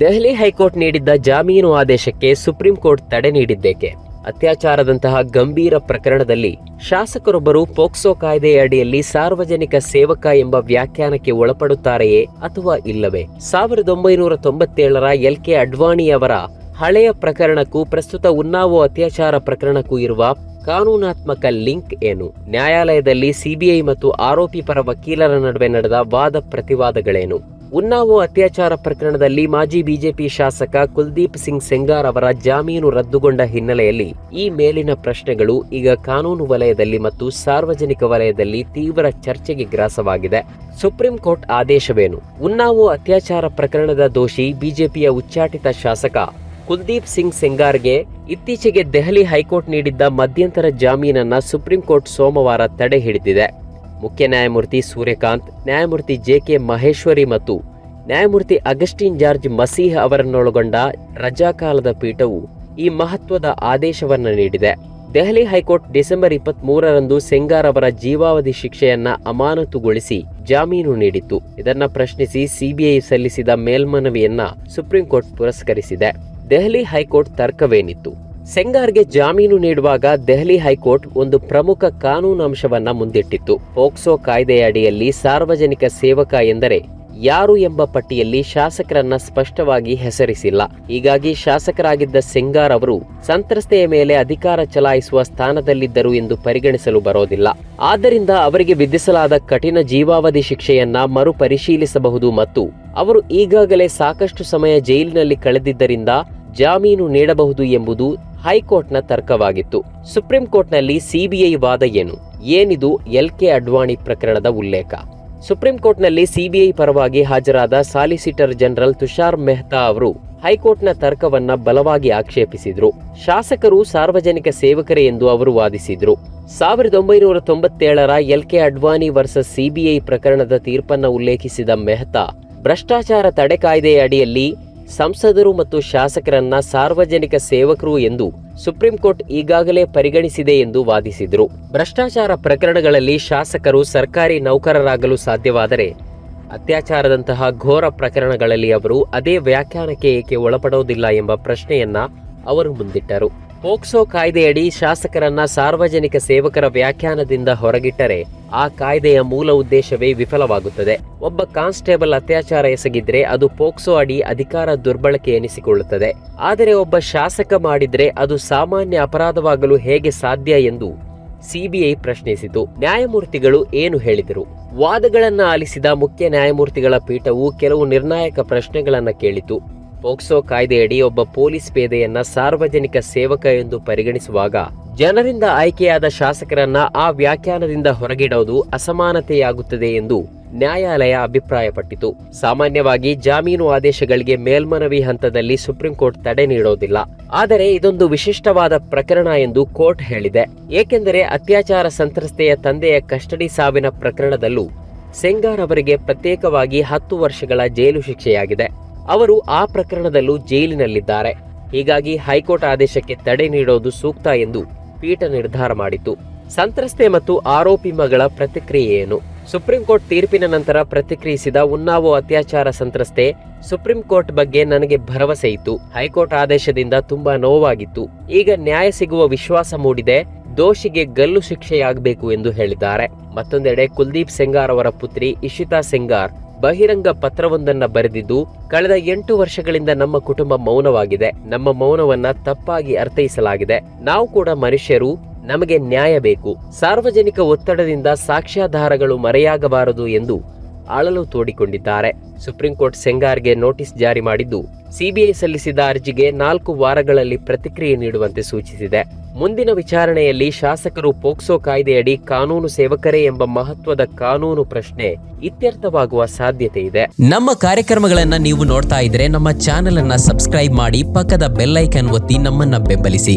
Delhi high court ನೀಡಿದ್ದ ಜಾಮೀನು ಆದೇಶಕ್ಕೆ ಸುಪ್ರೀಂ ಕೋರ್ಟ್ ತಡೆ ನೀಡಿದ್ದೇಕೆ? ಅತ್ಯಾಚಾರದಂತಹ ಗಂಭೀರ ಪ್ರಕರಣದಲ್ಲಿ ಶಾಸಕರೊಬ್ಬರು ಪೋಕ್ಸೋ ಕಾಯ್ದೆಯ ಅಡಿಯಲ್ಲಿ ಸಾರ್ವಜನಿಕ ಸೇವಕ ಎಂಬ ವ್ಯಾಖ್ಯಾನಕ್ಕೆ ಒಳಪಡುತ್ತಾರೆಯೇ ಅಥವಾ ಇಲ್ಲವೇ? ಸಾವಿರದ ಒಂಬೈನೂರ ತೊಂಬತ್ತೇಳರ ಎಲ್ ಕೆ ಅಡ್ವಾಣಿಯವರ ಹಳೆಯ ಪ್ರಕರಣಕ್ಕೂ ಪ್ರಸ್ತುತ ಉನ್ನಾವೋ ಅತ್ಯಾಚಾರ ಪ್ರಕರಣಕ್ಕೂ ಇರುವ ಕಾನೂನಾತ್ಮಕ ಲಿಂಕ್ ಏನು? ನ್ಯಾಯಾಲಯದಲ್ಲಿ ಸಿಬಿಐ ಮತ್ತು ಆರೋಪಿ ಪರ ವಕೀಲರ ನಡುವೆ ನಡೆದ ವಾದ ಪ್ರತಿವಾದಗಳೇನು? ಉನ್ನಾವೋ ಅತ್ಯಾಚಾರ ಪ್ರಕರಣದಲ್ಲಿ ಮಾಜಿ ಬಿಜೆಪಿ ಶಾಸಕ ಕುಲ್ದೀಪ್ ಸಿಂಗ್ ಸೆಂಗಾರ್ ಅವರ ಜಾಮೀನು ರದ್ದುಗೊಂಡ ಹಿನ್ನೆಲೆಯಲ್ಲಿ ಈ ಮೇಲಿನ ಪ್ರಶ್ನೆಗಳು ಈಗ ಕಾನೂನು ವಲಯದಲ್ಲಿ ಮತ್ತು ಸಾರ್ವಜನಿಕ ವಲಯದಲ್ಲಿ ತೀವ್ರ ಚರ್ಚೆಗೆ ಗ್ರಾಸವಾಗಿದೆ. ಸುಪ್ರೀಂ ಕೋರ್ಟ್ ಆದೇಶವೇನು? ಉನ್ನಾವೋ ಅತ್ಯಾಚಾರ ಪ್ರಕರಣದ ದೋಷಿ ಬಿಜೆಪಿಯ ಉಚ್ಚಾಟಿತ ಶಾಸಕ ಕುಲ್ದೀಪ್ ಸಿಂಗ್ ಸೆಂಗಾರ್ಗೆ ಇತ್ತೀಚೆಗೆ ದೆಹಲಿ ಹೈಕೋರ್ಟ್ ನೀಡಿದ್ದ ಮಧ್ಯಂತರ ಜಾಮೀನನ್ನ ಸುಪ್ರೀಂ ಕೋರ್ಟ್ ಸೋಮವಾರ ತಡೆ ಹಿಡಿದಿದೆ. ಮುಖ್ಯ ನ್ಯಾಯಮೂರ್ತಿ ಸೂರ್ಯಕಾಂತ್, ನ್ಯಾಯಮೂರ್ತಿ ಜೆ ಕೆ ಮಹೇಶ್ವರಿ ಮತ್ತು ನ್ಯಾಯಮೂರ್ತಿ ಅಗಸ್ಟಿನ್ ಜಾರ್ಜ್ ಮಸೀಹ್ ಅವರನ್ನೊಳಗೊಂಡ ರಜಾಕಾಲದ ಪೀಠವು ಈ ಮಹತ್ವದ ಆದೇಶವನ್ನು ನೀಡಿದೆ. ದೆಹಲಿ ಹೈಕೋರ್ಟ್ ಡಿಸೆಂಬರ್ ಇಪ್ಪತ್ತ್ ಮೂರರಂದು ಸೆಂಗಾರ್ ಅವರ ಜೀವಾವಧಿ ಶಿಕ್ಷೆಯನ್ನ ಅಮಾನತುಗೊಳಿಸಿ ಜಾಮೀನು ನೀಡಿತ್ತು. ಇದನ್ನ ಪ್ರಶ್ನಿಸಿ ಸಿಬಿಐ ಸಲ್ಲಿಸಿದ ಮೇಲ್ಮನವಿಯನ್ನ ಸುಪ್ರೀಂ ಕೋರ್ಟ್ ಪುರಸ್ಕರಿಸಿದೆ. ದೆಹಲಿ ಹೈಕೋರ್ಟ್ ತರ್ಕವೇನಿತ್ತು? ಸೆಂಗಾರ್ಗೆ ಜಾಮೀನು ನೀಡುವಾಗ ದೆಹಲಿ ಹೈಕೋರ್ಟ್ ಒಂದು ಪ್ರಮುಖ ಕಾನೂನು ಅಂಶವನ್ನ ಮುಂದಿಟ್ಟಿತ್ತು. ಪೋಕ್ಸೋ ಕಾಯ್ದೆಯ ಅಡಿಯಲ್ಲಿ ಸಾರ್ವಜನಿಕ ಸೇವಕ ಎಂದರೆ ಯಾರು ಎಂಬ ಪಟ್ಟಿಯಲ್ಲಿ ಶಾಸಕರನ್ನ ಸ್ಪಷ್ಟವಾಗಿ ಹೆಸರಿಸಿಲ್ಲ. ಹೀಗಾಗಿ ಶಾಸಕರಾಗಿದ್ದ ಸೆಂಗಾರ್ ಅವರು ಸಂತ್ರಸ್ತೆಯ ಮೇಲೆ ಅಧಿಕಾರ ಚಲಾಯಿಸುವ ಸ್ಥಾನದಲ್ಲಿದ್ದರು ಎಂದು ಪರಿಗಣಿಸಲು ಬರೋದಿಲ್ಲ. ಆದ್ದರಿಂದ ಅವರಿಗೆ ವಿಧಿಸಲಾದ ಕಠಿಣ ಜೀವಾವಧಿ ಶಿಕ್ಷೆಯನ್ನ ಮರುಪರಿಶೀಲಿಸಬಹುದು ಮತ್ತು ಅವರು ಈಗಾಗಲೇ ಸಾಕಷ್ಟು ಸಮಯ ಜೈಲಿನಲ್ಲಿ ಕಳೆದಿದ್ದರಿಂದ ಜಾಮೀನು ನೀಡಬಹುದು ಎಂಬುದು ಹೈಕೋರ್ಟ್ನ ತರ್ಕವಾಗಿತ್ತು. ಸುಪ್ರೀಂ ಕೋರ್ಟ್ನಲ್ಲಿ ಸಿಬಿಐ ವಾದ ಏನು? ಏನಿದು ಎಲ್ ಕೆ ಅಡ್ವಾಣಿ ಪ್ರಕರಣದ ಉಲ್ಲೇಖ? ಸುಪ್ರೀಂ ಕೋರ್ಟ್ನಲ್ಲಿ ಸಿಬಿಐ ಪರವಾಗಿ ಹಾಜರಾದ ಸಾಲಿಸಿಟರ್ ಜನರಲ್ ತುಷಾರ್ ಮೆಹ್ತಾ ಅವರು ಹೈಕೋರ್ಟ್ನ ತರ್ಕವನ್ನ ಬಲವಾಗಿ ಆಕ್ಷೇಪಿಸಿದ್ರು. ಶಾಸಕರು ಸಾರ್ವಜನಿಕ ಸೇವಕರೇ ಎಂದು ಅವರು ವಾದಿಸಿದ್ರು. ಸಾವಿರದ ಒಂಬೈನೂರ ತೊಂಬತ್ತೇಳರ L K Advani versus CBI ಪ್ರಕರಣದ ತೀರ್ಪನ್ನ ಉಲ್ಲೇಖಿಸಿದ ಮೆಹ್ತಾ, ಭ್ರಷ್ಟಾಚಾರ ತಡೆ ಕಾಯ್ದೆಯ ಅಡಿಯಲ್ಲಿ ಸಂಸದರು ಮತ್ತು ಶಾಸಕರನ್ನ ಸಾರ್ವಜನಿಕ ಸೇವಕರು ಎಂದು ಸುಪ್ರೀಂ ಕೋರ್ಟ್ ಈಗಾಗಲೇ ಪರಿಗಣಿಸಿದೆ ಎಂದು ವಾದಿಸಿದರು. ಭ್ರಷ್ಟಾಚಾರ ಪ್ರಕರಣಗಳಲ್ಲಿ ಶಾಸಕರು ಸರ್ಕಾರಿ ನೌಕರರಾಗಲು ಸಾಧ್ಯವಾದರೆ ಅತ್ಯಾಚಾರದಂತಹ ಘೋರ ಪ್ರಕರಣಗಳಲ್ಲಿ ಅವರು ಅದೇ ವ್ಯಾಖ್ಯಾನಕ್ಕೆ ಏಕೆ ಒಳಪಡೋದಿಲ್ಲ ಎಂಬ ಪ್ರಶ್ನೆಯನ್ನ ಅವರು ಮುಂದಿಟ್ಟರು. ಪೋಕ್ಸೋ ಕಾಯ್ದೆಯಡಿ ಶಾಸಕರನ್ನ ಸಾರ್ವಜನಿಕ ಸೇವಕರ ವ್ಯಾಖ್ಯಾನದಿಂದ ಹೊರಗಿಟ್ಟರೆ ಆ ಕಾಯ್ದೆಯ ಮೂಲ ಉದ್ದೇಶವೇ ವಿಫಲವಾಗುತ್ತದೆ. ಒಬ್ಬ ಕಾನ್ಸ್ಟೇಬಲ್ ಅತ್ಯಾಚಾರ ಎಸಗಿದ್ರೆ ಅದು ಪೋಕ್ಸೋ ಅಡಿ ಅಧಿಕಾರ ದುರ್ಬಳಕೆ ಎನಿಸಿಕೊಳ್ಳುತ್ತದೆ. ಆದರೆ ಒಬ್ಬ ಶಾಸಕ ಮಾಡಿದ್ರೆ ಅದು ಸಾಮಾನ್ಯ ಅಪರಾಧವಾಗಲು ಹೇಗೆ ಸಾಧ್ಯ ಎಂದು ಸಿಬಿಐ ಪ್ರಶ್ನಿಸಿತು. ನ್ಯಾಯಮೂರ್ತಿಗಳು ಏನು ಹೇಳಿದರು? ವಾದಗಳನ್ನ ಆಲಿಸಿದ ಮುಖ್ಯ ನ್ಯಾಯಮೂರ್ತಿಗಳ ಪೀಠವು ಕೆಲವು ನಿರ್ಣಾಯಕ ಪ್ರಶ್ನೆಗಳನ್ನ ಕೇಳಿತು. ಪೋಕ್ಸೋ ಕಾಯ್ದೆಯಡಿ ಒಬ್ಬ ಪೊಲೀಸ್ ಪೇದೆಯನ್ನ ಸಾರ್ವಜನಿಕ ಸೇವಕ ಎಂದು ಪರಿಗಣಿಸುವಾಗ ಜನರಿಂದ ಆಯ್ಕೆಯಾದ ಶಾಸಕರನ್ನ ಆ ವ್ಯಾಖ್ಯಾನದಿಂದ ಹೊರಗಿಡೋದು ಅಸಮಾನತೆಯಾಗುತ್ತದೆ ಎಂದು ನ್ಯಾಯಾಲಯ ಅಭಿಪ್ರಾಯಪಟ್ಟಿತು. ಸಾಮಾನ್ಯವಾಗಿ ಜಾಮೀನು ಆದೇಶಗಳಿಗೆ ಮೇಲ್ಮನವಿ ಹಂತದಲ್ಲಿ ಸುಪ್ರೀಂ ಕೋರ್ಟ್ ತಡೆ ನೀಡೋದಿಲ್ಲ. ಆದರೆ ಇದೊಂದು ವಿಶಿಷ್ಟವಾದ ಪ್ರಕರಣ ಎಂದು ಕೋರ್ಟ್ ಹೇಳಿದೆ. ಏಕೆಂದರೆ ಅತ್ಯಾಚಾರ ಸಂತ್ರಸ್ತೆಯ ತಂದೆಯ ಕಸ್ಟಡಿ ಸಾವಿನ ಪ್ರಕರಣದಲ್ಲೂ ಸೆಂಗಾರ್ ಅವರಿಗೆ ಪ್ರತ್ಯೇಕವಾಗಿ ಹತ್ತು ವರ್ಷಗಳ ಜೈಲು ಶಿಕ್ಷೆಯಾಗಿದೆ. ಅವರು ಆ ಪ್ರಕರಣದಲ್ಲೂ ಜೈಲಿನಲ್ಲಿದ್ದಾರೆ. ಹೀಗಾಗಿ ಹೈಕೋರ್ಟ್ ಆದೇಶಕ್ಕೆ ತಡೆ ನೀಡೋದು ಸೂಕ್ತ ಎಂದು ಪೀಠ ನಿರ್ಧಾರ ಮಾಡಿತು. ಸಂತ್ರಸ್ತೆ ಮತ್ತು ಆರೋಪಿ ಮಗಳ ಪ್ರತಿಕ್ರಿಯೆ ಏನು? ಸುಪ್ರೀಂ ಕೋರ್ಟ್ ತೀರ್ಪಿನ ನಂತರ ಪ್ರತಿಕ್ರಿಯಿಸಿದ ಉನ್ನಾವೋ ಅತ್ಯಾಚಾರ ಸಂತ್ರಸ್ತೆ, ಸುಪ್ರೀಂ ಕೋರ್ಟ್ ಬಗ್ಗೆ ನನಗೆ ಭರವಸೆ ಇತ್ತು. ಹೈಕೋರ್ಟ್ ಆದೇಶದಿಂದ ತುಂಬಾ ನೋವಾಗಿತ್ತು. ಈಗ ನ್ಯಾಯ ಸಿಗುವ ವಿಶ್ವಾಸ ಮೂಡಿದೆ. ದೋಷಿಗೆ ಗಲ್ಲು ಶಿಕ್ಷೆಯಾಗಬೇಕು ಎಂದು ಹೇಳಿದ್ದಾರೆ. ಮತ್ತೊಂದೆಡೆ ಕುಲ್ದೀಪ್ ಸೆಂಗಾರ್ ಅವರ ಪುತ್ರಿ ಇಶಿತಾ ಸೆಂಗಾರ್ ಬಹಿರಂಗ ಪತ್ರವೊಂದನ್ನ ಬರೆದಿದ್ದು, ಕಳೆದ ಎಂಟು ವರ್ಷಗಳಿಂದ ನಮ್ಮ ಕುಟುಂಬ ಮೌನವಾಗಿದೆ. ನಮ್ಮ ಮೌನವನ್ನ ತಪ್ಪಾಗಿ ಅರ್ಥೈಸಲಾಗಿದೆ. ನಾವು ಕೂಡ ಮನುಷ್ಯರು, ನಮಗೆ ನ್ಯಾಯ ಬೇಕು. ಸಾರ್ವಜನಿಕ ಒತ್ತಡದಿಂದ ಸಾಕ್ಷ್ಯಾಧಾರಗಳು ಮರೆಯಾಗಬಾರದು ಎಂದು ಅಳಲು ತೋಡಿಕೊಂಡಿದ್ದಾರೆ. ಸುಪ್ರೀಂ ಕೋರ್ಟ್ ಸೆಂಗಾರ್ಗೆ ನೋಟಿಸ್ ಜಾರಿ ಮಾಡಿದ್ದು, ಸಿಬಿಐ ಸಲ್ಲಿಸಿದ ಅರ್ಜಿಗೆ ನಾಲ್ಕು ವಾರಗಳಲ್ಲಿ ಪ್ರತಿಕ್ರಿಯೆ ನೀಡುವಂತೆ ಸೂಚಿಸಿದೆ. ಮುಂದಿನ ವಿಚಾರಣೆಯಲ್ಲಿ ಶಾಸಕರು ಪೋಕ್ಸೋ ಕಾಯ್ದೆಯಡಿ ಕಾನೂನು ಸೇವಕರೇ ಎಂಬ ಮಹತ್ವದ ಕಾನೂನು ಪ್ರಶ್ನೆ ಇತ್ಯರ್ಥವಾಗುವ ಸಾಧ್ಯತೆ ಇದೆ. ನಮ್ಮ ಕಾರ್ಯಕ್ರಮಗಳನ್ನು ನೀವು ನೋಡ್ತಾ ಇದ್ರೆ ನಮ್ಮ ಚಾನೆಲ್ ಅನ್ನ ಸಬ್ಸ್ಕ್ರೈಬ್ ಮಾಡಿ ಪಕ್ಕದ ಬೆಲ್ಲೈಕನ್ ಒತ್ತಿ ನಮ್ಮನ್ನ ಬೆಂಬಲಿಸಿ.